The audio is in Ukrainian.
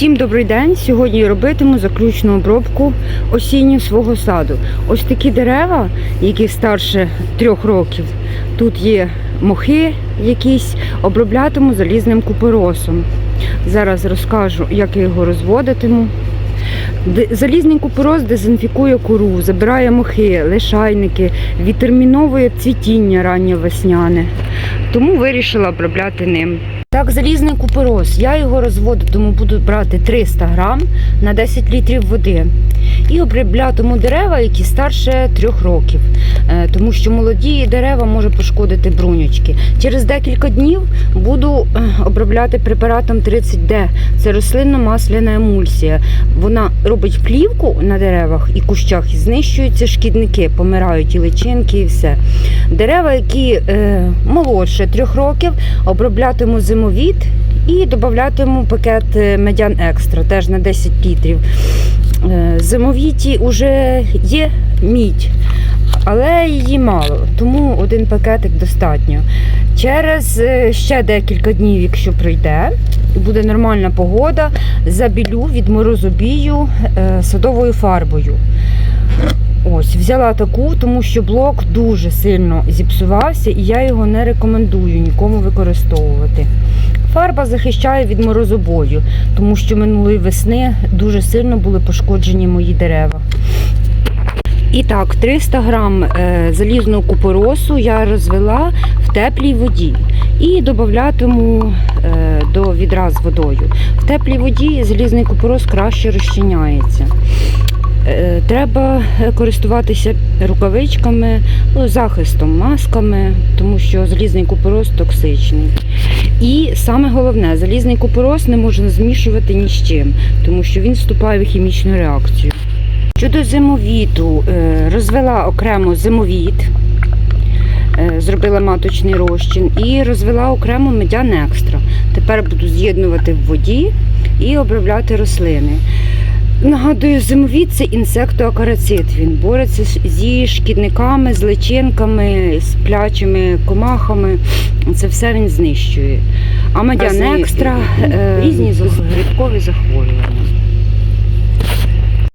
Всім добрий день! Сьогодні робитиму заключну обробку осінню свого саду. Ось такі дерева, які старше трьох років. Тут є мохи якісь, оброблятиму залізним купоросом. Зараз розкажу, як я його розводитиму. Залізний купорос дезінфікує кору, забирає мохи, лишайники, відтерміновує цвітіння ранньовесняне. Тому вирішила обробляти ним. Так, залізний купорос. Я його розводитиму, буду брати 300 грам на 10 літрів води. І оброблятиму дерева, які старше трьох років, Е, тому що молоді дерева може пошкодити бруньочки. Через декілька днів буду е, обробляти препаратом 30D. Це рослинно-масляна емульсія. Вона робить плівку на деревах і кущах і знищуються шкідники, помирають і личинки, і все. Дерева, які е, молодше трьох років, оброблятиму зимовід і додатиму пакет медян екстра, теж на 10 літрів. Е, Зимовіті вже є мідь, але її мало, тому один пакетик достатньо. Через е, ще декілька днів, якщо пройде, буде нормальна погода, забілю від морозобію е, садовою фарбою. Ось, взяла таку, тому що блок дуже сильно зіпсувався, і я його не рекомендую нікому використовувати. Фарба захищає від морозобою, тому що минулої весни дуже сильно були пошкоджені мої дерева. І так, 300 грам е, залізного купоросу я розвела в теплій воді і додатиму е, до відра з водою. В теплій воді залізний купорос краще розчиняється. Е, Треба е, користуватися рукавичками, ну, захистом, масками, тому що залізний купорос токсичний. І саме головне, залізний купорос не можна змішувати ні з чим, тому що він вступає в хімічну реакцію. Щодо зимовіту, е, розвела окремо зимовіт, зробила маточний розчин і розвела окремо медян екстра. Тепер буду з'єднувати в воді і обробляти рослини. Нагадую, зимові це інсектоакарацит. Він бореться зі шкідниками, з личинками, з плячими комахами. Це все він знищує. А екстра е, різні зах- грибкові захворювання.